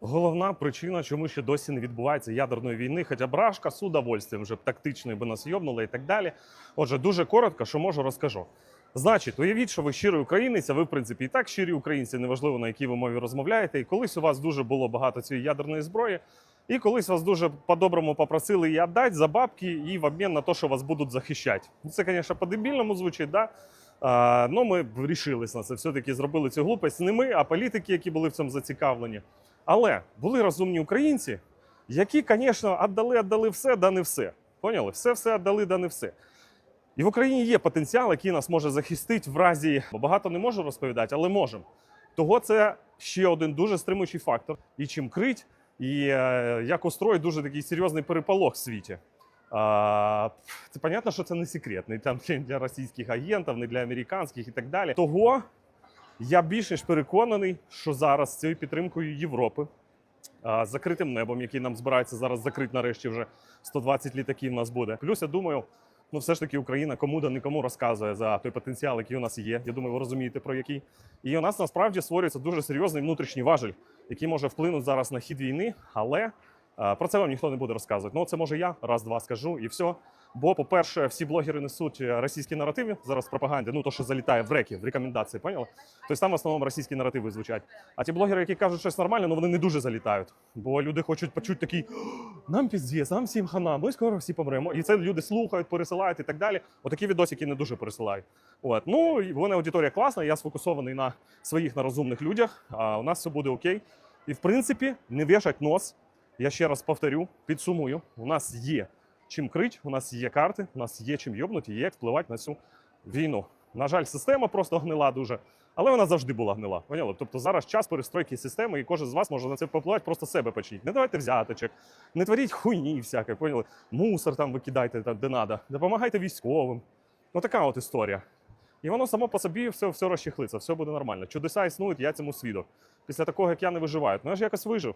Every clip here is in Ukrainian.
Головна причина, чому ще досі не відбувається ядерної війни, хоча б рашка з удовольствием вже б тактичною би нас йобнули і так далі. Отже, дуже коротко, що можу, розкажу. Значить, уявіть, що ви щирий українець, а ви, в принципі, і так щирі українці, неважливо на якій ви мові розмовляєте. І колись у вас дуже було багато цієї ядерної зброї, і колись вас дуже по-доброму попросили її віддати за бабки і в обмін на те, що вас будуть захищати. Ну, Це, звісно, по-дебільному звучить, да? А, ну, ми вирішились на це. Все-таки зробили цю глупость не ми, а політики, які були в цьому зацікавлені. Але були розумні українці, які, звісно, віддали, віддали все, да не все. Поняли? Все, все віддали, да не все. І в Україні є потенціал, який нас може захистити в разі. Бо багато не можу розповідати, але можемо. Того це ще один дуже стримуючий фактор. І чим крить, і е, як устроїть дуже такий серйозний переполох в світі. А, це понятно, що це не секрет, не там для російських агентів, не для американських і так далі. Того я більш ніж переконаний, що зараз з цією підтримкою Європи, з закритим небом, який нам збирається зараз закрити нарешті вже 120 літаків у нас буде. Плюс я думаю, ну все ж таки Україна кому да нікому розказує за той потенціал, який у нас є. Я думаю, ви розумієте про який. І у нас насправді створюється дуже серйозний внутрішній важель, який може вплинути зараз на хід війни, але про це вам ніхто не буде розказувати. Ну, це може я раз-два скажу і все. Бо, по-перше, всі блогери несуть е, російські наративи зараз пропаганді, ну то, що залітає в реки, в рекомендації, поняли? Тобто там в основному російські наративи звучать. А ті блогери, які кажуть щось нормальне, ну вони не дуже залітають. Бо люди хочуть почути такий нам піздець, нам всім хана, ми скоро всі помремо. І це люди слухають, пересилають і так далі. Отакі відосики не дуже пересилають. От. Ну, в мене аудиторія класна, я сфокусований на своїх на розумних людях, а у нас все буде окей. І в принципі, не вішать нос. Я ще раз повторю, підсумую, у нас є чим крить, у нас є карти, у нас є чим йобнути, є як впливати на цю війну. На жаль, система просто гнила дуже, але вона завжди була гнила. Поняли? Тобто зараз час перестройки системи, і кожен з вас може на це попливати, просто себе почніть. Не давайте взяточок, не творіть хуйні всяке, поняли? Мусор там викидайте там, де надо, допомагайте військовим. Ну така от історія. І воно само по собі все, все розчехлиться, все буде нормально. Чудеса існують, я цьому свідок. Після такого, як я не виживаю. Ну я ж якось вижив.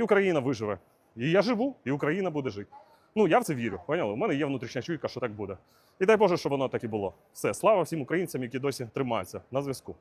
І Україна виживе. І я живу, і Україна буде жити. Ну, я в це вірю. Поняли? У мене є внутрішня чуйка, що так буде. І дай Боже, щоб воно так і було. Все, слава всім українцям, які досі тримаються на зв'язку.